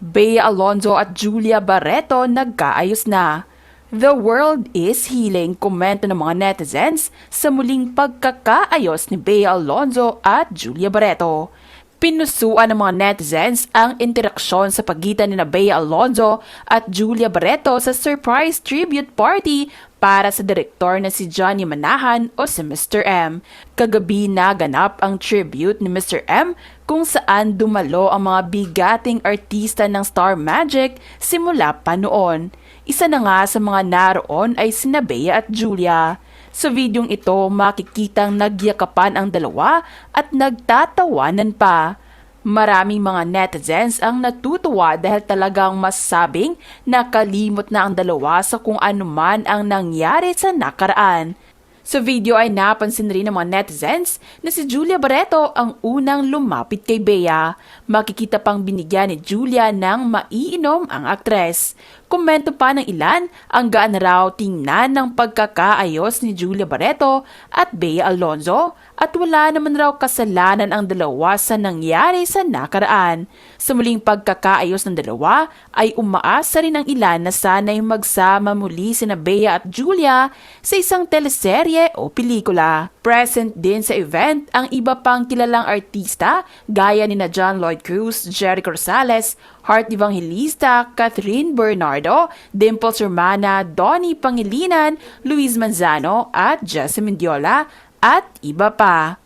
Bea Alonzo at Julia Barreto nagkaayos na. The world is healing, komento ng mga netizens sa muling pagkakaayos ni Bea Alonzo at Julia Barreto. Pinusuan ng mga netizens ang interaksyon sa pagitan ni Bea Alonzo at Julia Barreto sa surprise tribute party para sa direktor na si Johnny Manahan o si Mr. M. Kagabi naganap ang tribute ni Mr. M kung saan dumalo ang mga bigating artista ng Star Magic simula pa noon. Isa na nga sa mga naroon ay sina Bea at Julia. Sa videong ito, makikitang nagyakapan ang dalawa at nagtatawanan pa. Maraming mga netizens ang natutuwa dahil talagang masabing nakalimot na ang dalawa sa kung ano man ang nangyari sa nakaraan. Sa video ay napansin rin ng mga netizens na si Julia Barreto ang unang lumapit kay Bea. Makikita pang binigyan ni Julia ng maiinom ang aktres. Komento pa ng ilan ang gaan raw tingnan ng pagkakaayos ni Julia Barreto at Bea Alonzo at wala naman raw kasalanan ang dalawa sa nangyari sa nakaraan. Sa muling pagkakaayos ng dalawa ay umaasa rin ang ilan na sana'y magsama muli sina Bea at Julia sa isang teleserye o pelikula. Present din sa event ang iba pang kilalang artista gaya ni na John Lloyd Cruz, Jericho Rosales, Heart Evangelista, Catherine Bernardo, Dimples Romana, Donnie Pangilinan, Luis Manzano at Jessie Mendiola at iba pa.